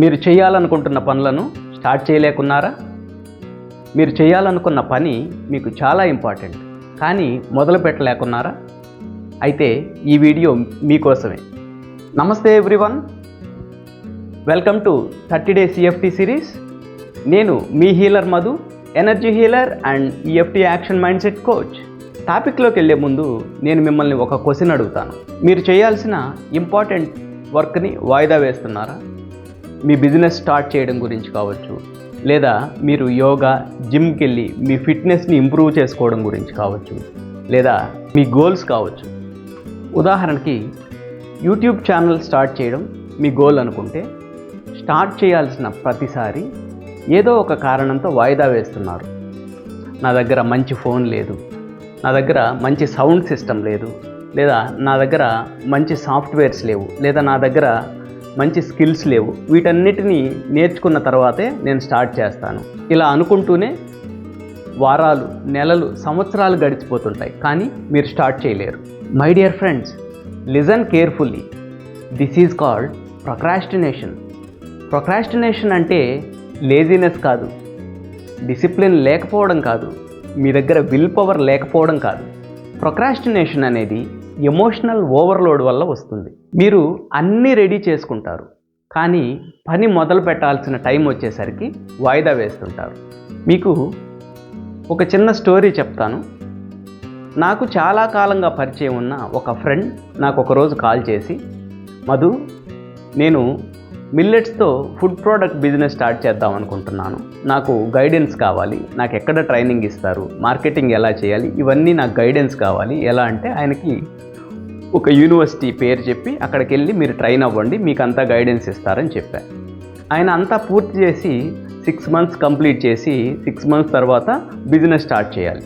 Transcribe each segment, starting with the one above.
మీరు చేయాలనుకుంటున్న పనులను స్టార్ట్ చేయలేకున్నారా? మీరు చేయాలనుకున్న పని మీకు చాలా ఇంపార్టెంట్ కానీ మొదలు పెట్టలేకున్నారా? అయితే ఈ వీడియో మీకోసమే. నమస్తే everyone. Welcome to thirty day CFT series. నేను మీ healer Madhu energy healer and EFT action mindset coach. టాపిక్లోకి వెళ్ళే ముందు నేను మిమ్మల్ని ఒక క్వశ్చన్ అడుగుతాను. మీరు చేయాల్సిన ఇంపార్టెంట్ వర్క్ని వాయిదా వేస్తున్నారా? మీ బిజినెస్ స్టార్ట్ చేయడం గురించి కావచ్చు లేదా మీరు యోగా జిమ్కి వెళ్ళి మీ ఫిట్నెస్ని ఇంప్రూవ్ చేసుకోవడం గురించి కావచ్చు లేదా మీ గోల్స్ కావచ్చు. ఉదాహరణకి యూట్యూబ్ ఛానల్ స్టార్ట్ చేయడం మీ గోల్ అనుకుంటే స్టార్ట్ చేయాల్సిన ప్రతిసారి ఏదో ఒక కారణంతో వాయిదా వేస్తున్నారు. నా దగ్గర మంచి ఫోన్ లేదు నా దగ్గర మంచి సౌండ్ సిస్టమ్ లేదు లేదా నా దగ్గర మంచి సాఫ్ట్వేర్స్ లేవు లేదా నా దగ్గర మంచి స్కిల్స్ లేవు. వీటన్నిటినీ నేర్చుకున్న తర్వాతే నేను స్టార్ట్ చేస్తాను. ఇలా అనుకుంటూనే వారాలు నెలలు సంవత్సరాలు గడిచిపోతుంటాయి. కానీ మీరు స్టార్ట్ చేయలేరు. My dear friends listen carefully this is called procrastination procrastination అంటే లేజినెస్ కాదు. డిసిప్లిన్ లేకపోవడం కాదు. మీ దగ్గర విల్ పవర్ లేకపోవడం కాదు. ప్రొక్రాస్టినేషన్ అనేది ఎమోషనల్ ఓవర్లోడ్ వల్ల వస్తుంది. మీరు అన్నీ రెడీ చేసుకుంటారు. కానీ పని మొదలు పెట్టాల్సిన టైం వచ్చేసరికి వాయిదా వేస్తుంటారు. మీకు ఒక చిన్న స్టోరీ చెప్తాను. నాకు చాలా కాలంగా పరిచయం ఉన్న ఒక ఫ్రెండ్ నాకు ఒకరోజు కాల్ చేసి మధు నేను మిల్లెట్స్తో ఫుడ్ ప్రోడక్ట్ బిజినెస్ స్టార్ట్ చేద్దాం అనుకుంటున్నాను. నాకు గైడెన్స్ కావాలి. నాకు ఎక్కడ ట్రైనింగ్ ఇస్తారు? మార్కెటింగ్ ఎలా చేయాలి? ఇవన్నీ నాకు గైడెన్స్ కావాలి. ఎలా అంటే ఆయనకి ఒక యూనివర్సిటీ పేరు చెప్పి అక్కడికి వెళ్ళి మీరు ట్రైన్ అవ్వండి మీకు అంతా గైడెన్స్ ఇస్తారని చెప్పారు ఆయన అంతా పూర్తి చేసి సిక్స్ మంత్స్ కంప్లీట్ చేసి సిక్స్ మంత్స్ తర్వాత బిజినెస్ స్టార్ట్ చేయాలి.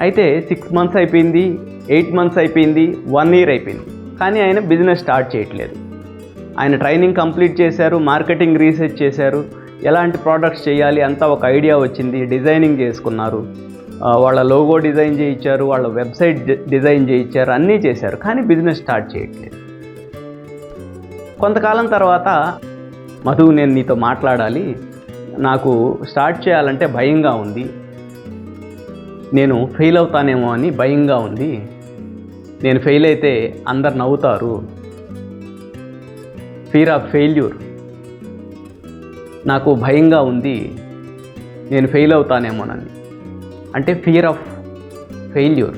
అయితే సిక్స్ మంత్స్ అయిపోయింది ఎయిట్ మంత్స్ అయిపోయింది వన్ ఇయర్ అయిపోయింది. కానీ ఆయన బిజినెస్ స్టార్ట్ చేయట్లేదు. ఆయన ట్రైనింగ్ కంప్లీట్ చేశారు మార్కెటింగ్ రీసెర్చ్ చేశారు. ఎలాంటి ప్రోడక్ట్స్ చేయాలి అంతా ఒక ఐడియా వచ్చింది డిజైనింగ్ చేసుకున్నారు. వాళ్ళ లోగో డిజైన్ చేయించారు వాళ్ళ వెబ్సైట్ డిజైన్ చేయించారు అన్నీ చేశారు. కానీ బిజినెస్ స్టార్ట్ చేయట్లేదు. కొంతకాలం తర్వాత మధు నేను నీతో మాట్లాడాలి. నాకు స్టార్ట్ చేయాలంటే భయంగా ఉంది. నేను ఫెయిల్ అవుతానేమో అని భయంగా ఉంది. నేను ఫెయిల్ అయితే అందరు నవ్వుతారు. ఫీర్ ఆఫ్ ఫెయిల్యూర్ నాకు భయంగా ఉంది. నేను ఫెయిల్ అవుతానేమోనని. అంటే ఫియర్ ఆఫ్ ఫెయిల్యూర్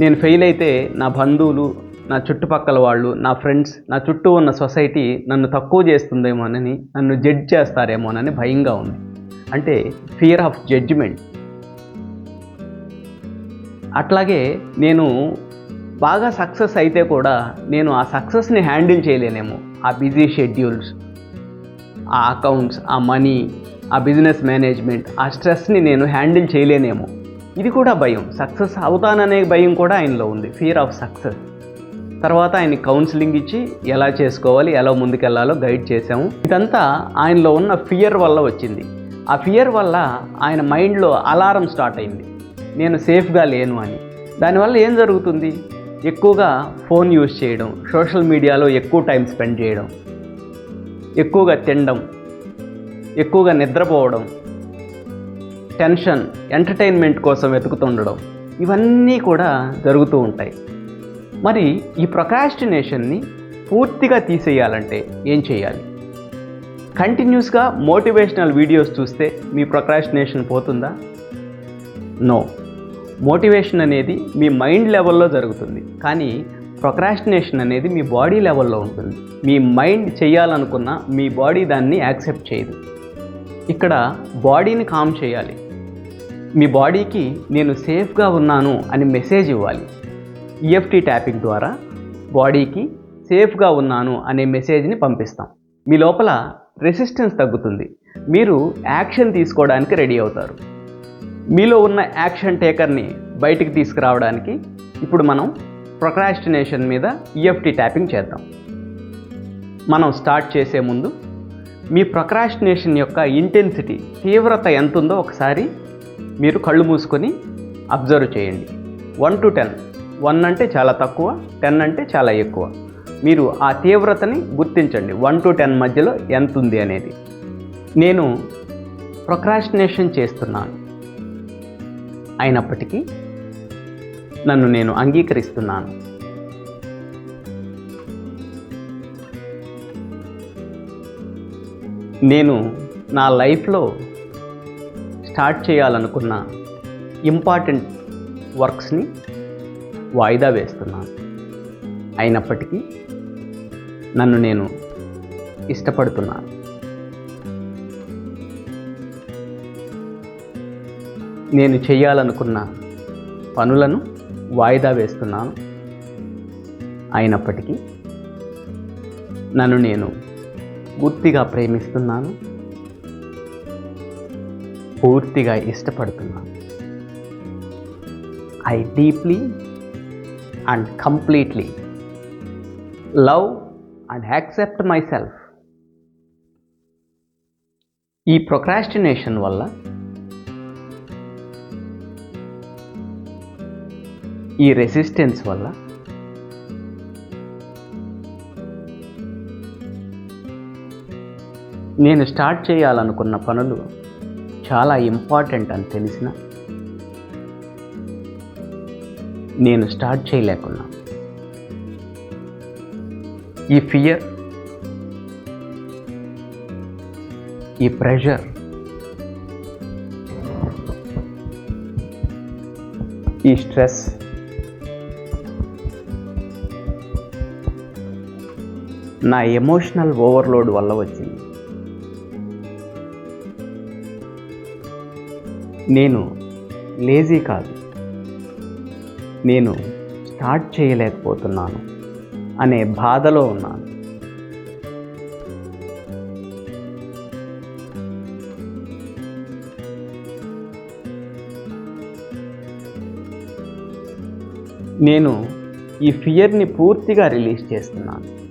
నేను ఫెయిల్ అయితే నా బంధువులు నా చుట్టుపక్కల వాళ్ళు నా ఫ్రెండ్స్ నా చుట్టూ ఉన్న సొసైటీ నన్ను తక్కువ చేస్తుందేమోనని నన్ను జడ్జ్ చేస్తారేమోనని భయంగా ఉంది. అంటే ఫియర్ ఆఫ్ జడ్జిమెంట్ అట్లాగే నేను బాగా సక్సెస్ అయితే కూడా నేను ఆ సక్సెస్ని హ్యాండిల్ చేయలేనేమో. ఆ బిజీ షెడ్యూల్స్ ఆ అకౌంట్స్ ఆ మనీ ఆ బిజినెస్ మేనేజ్మెంట్ ఆ స్ట్రెస్ని నేను హ్యాండిల్ చేయలేనేమో. ఇది కూడా భయం. సక్సెస్ అవుతాననే భయం కూడా ఆయనలో ఉంది. ఫియర్ ఆఫ్ సక్సెస్ తర్వాత ఆయన కౌన్సిలింగ్ ఇచ్చి ఎలా చేసుకోవాలి ఎలా ముందుకెళ్ళాలో గైడ్ చేసాము ఇదంతా ఆయనలో ఉన్న ఫియర్ వల్ల వచ్చింది. ఆ ఫియర్ వల్ల ఆయన మైండ్లో అలారం స్టార్ట్ అయింది. నేను సేఫ్గా లేను అని. దానివల్ల ఏం జరుగుతుంది? ఎక్కువగా ఫోన్ యూజ్ చేయడం సోషల్ మీడియాలో ఎక్కువ టైం స్పెండ్ చేయడం ఎక్కువగా తినడం ఎక్కువగా నిద్రపోవడం టెన్షన్ ఎంటర్టైన్మెంట్ కోసం వెతుకుతుండడం ఇవన్నీ కూడా జరుగుతూ ఉంటాయి. మరి ఈ ప్రొకాస్టినేషన్ని పూర్తిగా తీసేయాలంటే ఏం చేయాలి? కంటిన్యూస్గా మోటివేషనల్ వీడియోస్ చూస్తే మీ ప్రొక్రాస్టినేషన్ పోతుందా? నో. మోటివేషన్ అనేది మీ మైండ్ లెవెల్లో జరుగుతుంది. కానీ ప్రొక్రాస్టినేషన్ అనేది మీ బాడీ లెవెల్లో ఉంటుంది. మీ మైండ్ చేయాలనుకున్న మీ బాడీ దాన్ని యాక్సెప్ట్ చేయదు. ఇక్కడ బాడీని కామ్ చేయాలి. మీ బాడీకి నేను సేఫ్గా ఉన్నాను అని మెసేజ్ ఇవ్వాలి. ఈఎఫ్టీ ట్యాపింగ్ ద్వారా బాడీకి సేఫ్గా ఉన్నాను అనే మెసేజ్ని పంపిస్తాం. మీ లోపల రెసిస్టెన్స్ తగ్గుతుంది. మీరు యాక్షన్ తీసుకోవడానికి రెడీ అవుతారు. మీలో ఉన్న యాక్షన్ టేకర్ని బయటికి తీసుకురావడానికి ఇప్పుడు మనం ప్రొక్రాస్టినేషన్ మీద ఈఎఫ్టీ ట్యాపింగ్ చేద్దాం. మనం స్టార్ట్ చేసే ముందు మీ ప్రొక్రాస్టినేషన్ యొక్క ఇంటెన్సిటీ తీవ్రత ఎంత ఉందో ఒకసారి మీరు కళ్ళు మూసుకొని అబ్జర్వ్ చేయండి. One to ten. వన్ అంటే చాలా తక్కువ టెన్ అంటే చాలా ఎక్కువ. మీరు ఆ తీవ్రతని గుర్తించండి. వన్ టు టెన్ మధ్యలో ఎంత ఉంది అనేది. నేను ప్రొక్రాస్టినేషన్ చేస్తున్నాను. అయినప్పటికీ నన్ను నేను అంగీకరిస్తున్నాను. నేను నా లైఫ్లో స్టార్ట్ చేయాలనుకున్న ఇంపార్టెంట్ వర్క్స్ని వాయిదా వేస్తున్నాను. అయినప్పటికీ నన్ను నేను ఇష్టపడుతున్నాను. నేను చేయాలనుకున్న పనులను వాయిదా వేస్తున్నాను. అయినప్పటికీ నన్ను నేను పూర్తిగా ప్రేమిస్తున్నాను. పూర్తిగా ఇష్టపడుతున్నాను. I deeply and completely love and accept myself ఈ ప్రొక్రాస్టినేషన్ వల్ల ఈ రెసిస్టెన్స్ వల్ల నేను స్టార్ట్ చేయాలనుకున్న పనులు చాలా ఇంపార్టెంట్ అని తెలిసిన. నేను స్టార్ట్ చేయలేకున్నా. ఈ ఫియర్ ఈ ప్రెషర్ ఈ స్ట్రెస్ నా ఎమోషనల్ ఓవర్లోడ్ వల్ల వచ్చింది. నేను లేజీ కాదు. నేను స్టార్ట్ చేయలేకపోతున్నాను అనే బాధలో ఉన్నాను. నేను ఈ ఫియర్ని పూర్తిగా రిలీజ్ చేస్తున్నాను.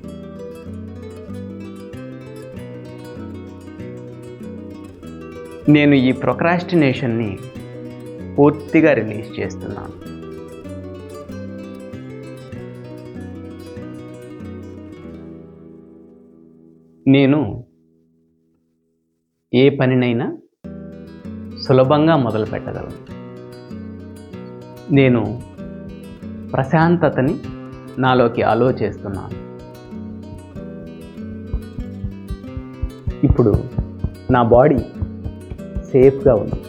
నేను ఈ ప్రొక్రాస్టినేషన్ని పూర్తిగా రిలీజ్ చేస్తున్నాను. నేను ఏ పనినైనా సులభంగా మొదలు పెట్టగలను. నేను ప్రశాంతతని నాలోకి అలో చేస్తున్నాను. ఇప్పుడు నా బాడీ సేఫ్గా ఉంది.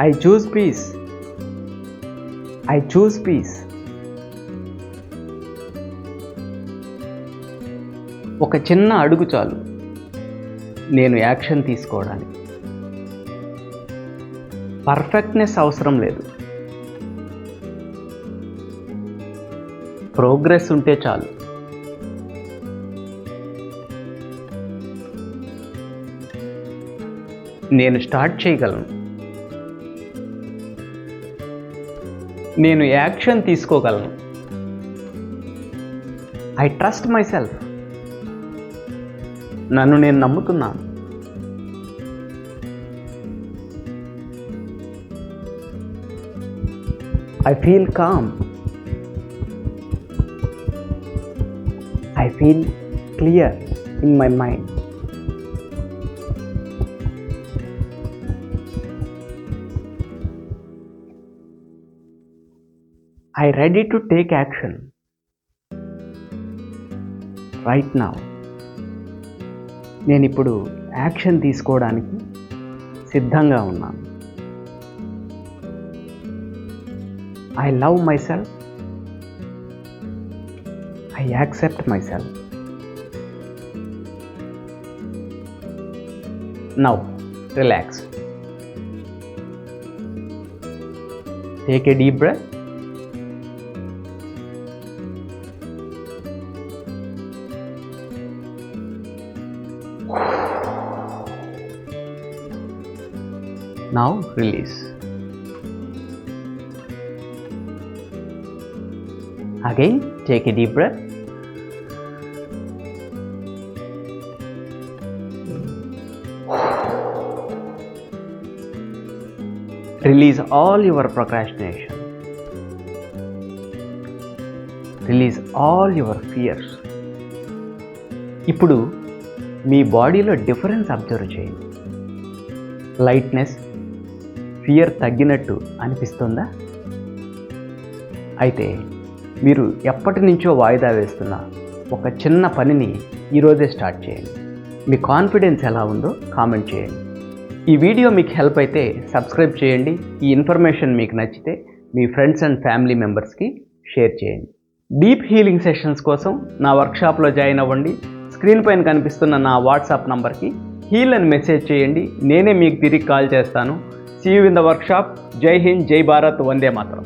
I choose peace I choose peace ఒక చిన్న అడుగు చాలు. నేను యాక్షన్ తీసుకోవడానికి. పర్ఫెక్ట్నెస్ అవసరం లేదు. ప్రోగ్రెస్ ఉంటే చాలు. నేను స్టార్ట్ చేయగలను. నేను యాక్షన్ తీసుకోగలను. I trust myself. నన్ను నేను నమ్ముతున్నాను. I feel calm. Feel clear in my mind I ready to take action right now నేను ఇప్పుడు యాక్షన్ తీసుకోవడానికి సిద్ధంగా ఉన్నాను. I love myself I accept myself. Now, relax. Take a deep breath. Now, release. Again, take a deep breath. Release all your procrastination release all your fears ఇప్పుడు మీ బాడీలో difference observe చేయండి. Lightness fear తగ్గినట్టు అనిపిస్తుందా? అయితే మీరు ఎప్పటి నుంచో వాయిదా వేస్తున్న ఒక చిన్న పనిని ఈరోజే స్టార్ట్ చేయండి. మీ కాన్ఫిడెన్స్ ఎలా ఉందో కామెంట్ చేయండి. ఈ వీడియో మీకు హెల్ప్ అయితే సబ్స్క్రైబ్ చేయండి. ఈ ఇన్ఫర్మేషన్ మీకు నచ్చితే మీ ఫ్రెండ్స్ అండ్ ఫ్యామిలీ మెంబర్స్కి షేర్ చేయండి. డీప్ హీలింగ్ సెషన్స్ కోసం నా వర్క్షాప్లో జాయిన్ అవ్వండి. స్క్రీన్ పైన కనిపిస్తున్న నా వాట్సాప్ నంబర్కి హీల్ అని మెసేజ్ చేయండి. నేనే మీకు తిరిగి కాల్ చేస్తాను. See you in the workshop జై హింద్ జై భారత్ వందే మాత్రం